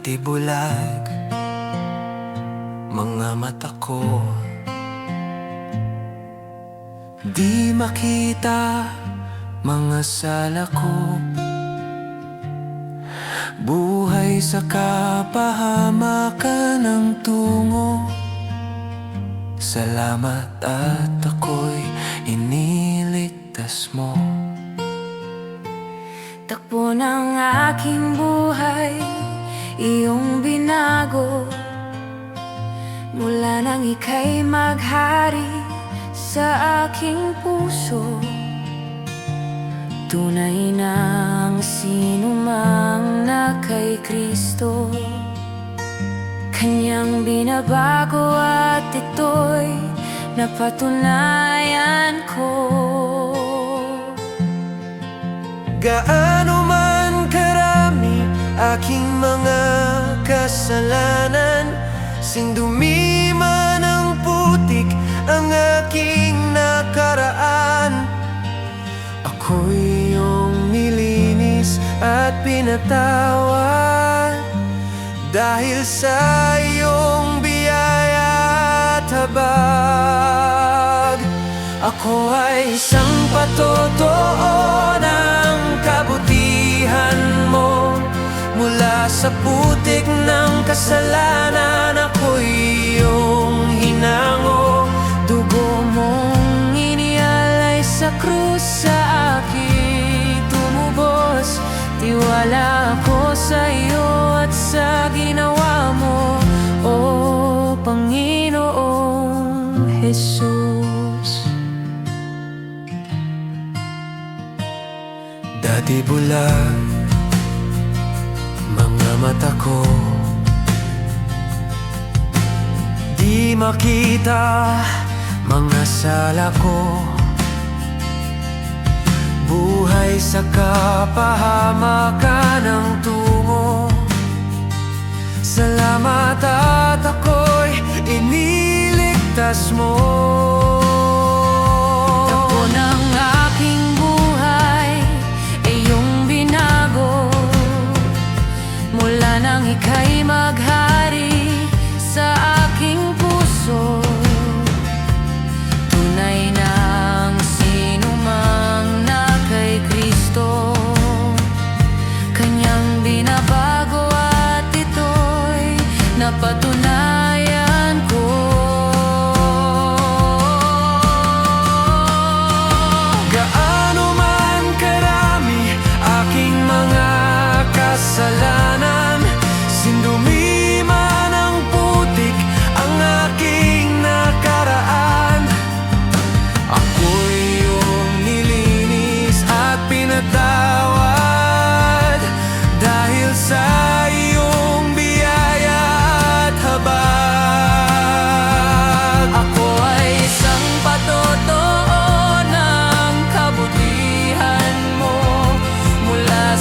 Bulag Mga mata ko. Di makita Mga sala ko. Buhay sa kapahamakan ng tungo. Salamat at ako'y iniligtas mo. Takbo ng aking buhay Iyong binago. Mula nang ika'y maghari Sa aking puso Tunay ng sino mang na kay Kristo. Kanyang binabago at ito'y napatunayan ko. Gaano man karami aking mga kasalanan. Sindumi man ang putik ang aking nakaraan. Ako'y iyong nilinis at pinatawad. Dahil sa iyong biyaya at habag Ako ay isang patotoo sa putik ng kasalanan Ako'y iyong hinango. Dugo mong inialay sa krus sa akin tumubos. Tiwala ako sa iyo at sa ginawa mo O Panginoong Jesus. Dati bulag mata ko Di makita Mga sala ko. Buhay sa kapahamakan ng tungo. Salamat at ako'y iniligtas mo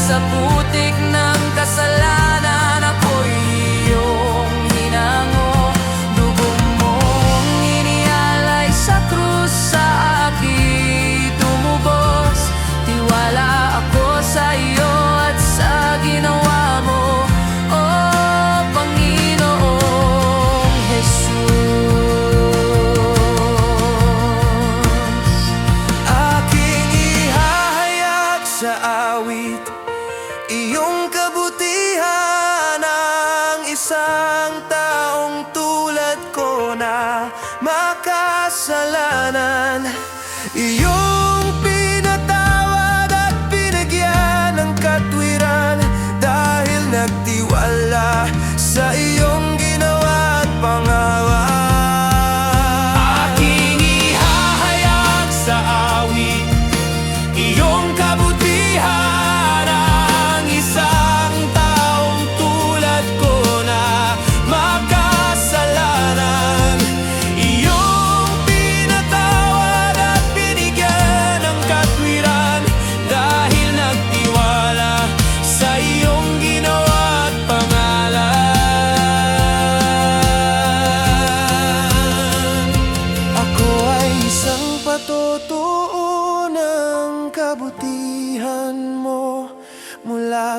sa putik makasalanan Iyong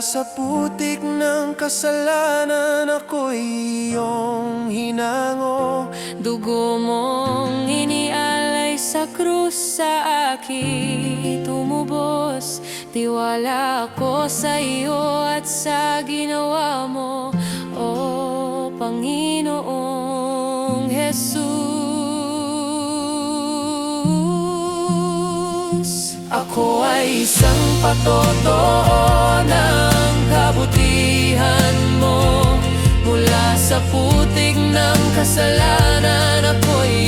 Sa putik ng kasalanan Ako'y iyong hinango. Dugo mong inialay sa krus sa akin tumubos. Tiwala ako sa iyo at sa ginawa mo O Panginoong Jesus isang patotoo ng kabutihan mo. Mula sa putik ng kasalanan ako'y